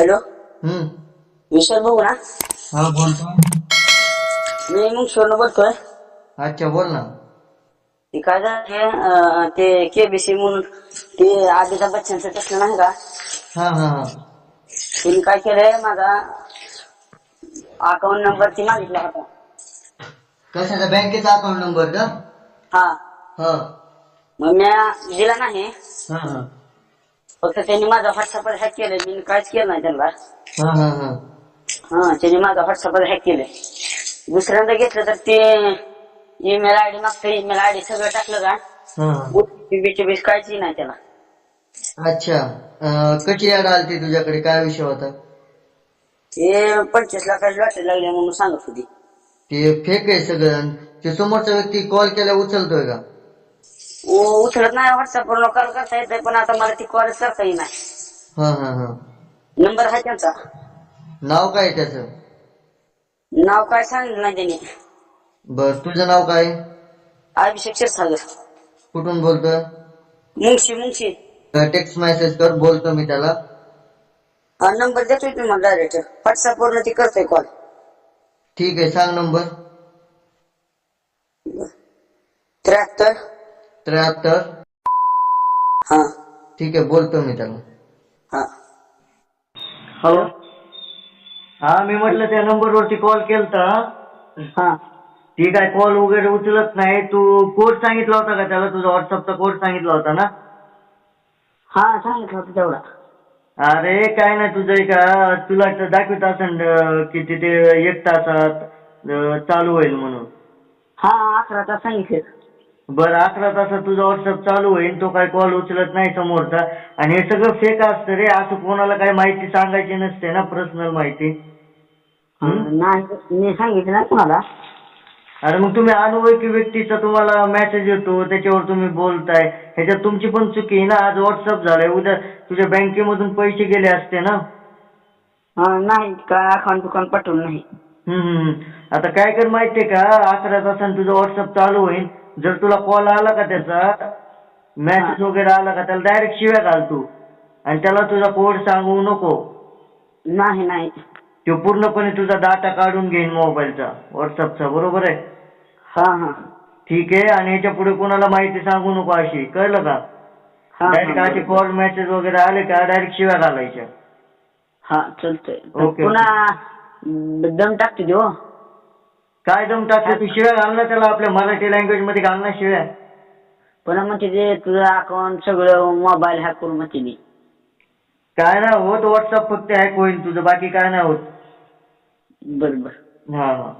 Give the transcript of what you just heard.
Hello? विशाल भाऊ ना. हा बोलतो मी मग स्वर्ण बोलतोय. अच्छा बोल ना. ते काय झालं ते केबीसी म्हणून ते अमिताभ बच्चनचं तसलं नाही का? हा हा हा. तिने काय केलंय माझा अकाउंट नंबर ती मागितला होता. कशाचा? बँकेचा अकाउंट नंबर का? हा. हा. मग मी दिला नाही. हा हा. फक्त त्यांनी माझा व्हॉट्सअपवर हॅक केलंय. मी काहीच केलं नाही त्यांना. हा हा हा. हा त्यांनी माझा व्हॉट्सअपवर हॅक केलंय. दुसऱ्यांदा घेतलं तर ते ईमेल आयडी मागतं ईमेल आयडी सगळं टाकलं का? हा. बीचे बीस काहीच नाही त्याला. अच्छा. अं, कशी ऍड आलती तुझ्याकडे? काय विषय होता? ते पंचवीस लाखाची लॉटरी लागली म्हणून सांगत होती. ते फेक आहे सगळं. आणि ते समोरचा व्यक्ती कॉल केल्या उचलतोय का? उचलत नाही व्हॉट्सअपवर कॉल करता येतंय पण आता मला ती कॉल करता येई नाही हा हा हा. नंबर आहे त्यांचा. नाव काय त्याचं? नाव काय सांगितलं नाही त्यांनी. बर तुझं नाव काय? अभिषेक क्षीरसागर. कुठून बोलतोय? मुंगशी मुंगशी टेक्स्ट मेसेज कर बोलतो मी त्याला. हा नंबर देतोय तुम्हाला डायरेक्ट व्हॉट्सअपवर ती करतोय कॉल ठीक आहे सांग नंबर त्र्याहत्तर. त्र्याहत्तर? हा. ठीक आहे बोलतो मी त्याला. हा. हॅलो? हा मी म्हटलं त्या नंबरवरती कॉल केलता. हा. ठीक आहे कॉल वगैरे उचलत नाही. तू कोड सांगितला होता का त्याला? तुझा व्हॉट्सअपचा कोड सांगितला होता ना? हा सांगितलं होतं तेवढा. अरे काय नाही तुझं का तुला तर दाखवत असेल की तिथे एक तासात अं, चालू होईल म्हणून. हा अकरा तास सांगितलं. बरं अकरा तासात तुझा व्हॉट्सअप चालू होईल तो काय कॉल उचलत नाही समोरचा. आणि हे सगळं फेक असतं रे असं कोणाला काही माहिती सांगायची नसते ना पर्सनल माहिती? नाही मी सांगितलं नाही कोणाला अरे मग तुम्ही अनोळखी व्यक्तीचा तुम्हाला मेसेज येतो त्याच्यावर तुम्ही बोलताय. ह्याच्यात तुमची पण चुकी आहे ना आज व्हॉट्सअप झालंय उद्या तुझ्या बँकेमधून पैसे गेले असते ना. हा, नाही काय अकाउंट दुकान पाठवलं नाही. हम्म, हम्म, हम्म. आता काय कर माहितीये का अकरा तासांनी तुझं व्हॉट्सअप चालू होईल जर तुला कॉल आला का त्याचा मेसेज वगैरे आला का त्याला डायरेक्ट शिव्या घाल तू. आणि त्याला तुझा कोड सांगू नको. नाही नाही. तो पूर्णपणे तुझा डाटा काढून घेईन मोबाईलचा व्हॉट्सअपचा बरोबर आहे? हा हा. ठीक आहे आणि याच्यापुढे कोणाला माहिती सांगू नको अशी कळलं का? हा डायरेक्ट हा, असे कॉल मेसेज वगैरे आले का डायरेक्ट शिव्या घालायच्या. हा चालतंय. ओके, पुन्हा दम टाकते देऊ? काय दम टाकते तू शिव्या घाल ना त्याला आपल्या मराठी लँग्वेजमध्ये घाल ना शिव्या. पुन्हा म्हणते ते तुझं अकाउंट सगळं मोबाईल हॅक करून म्हणते मी. काय नाही होत व्हॉट्सअप फक्त हॅक होईल तुझं बाकी काय नाही होत. बरं बरं हा हा.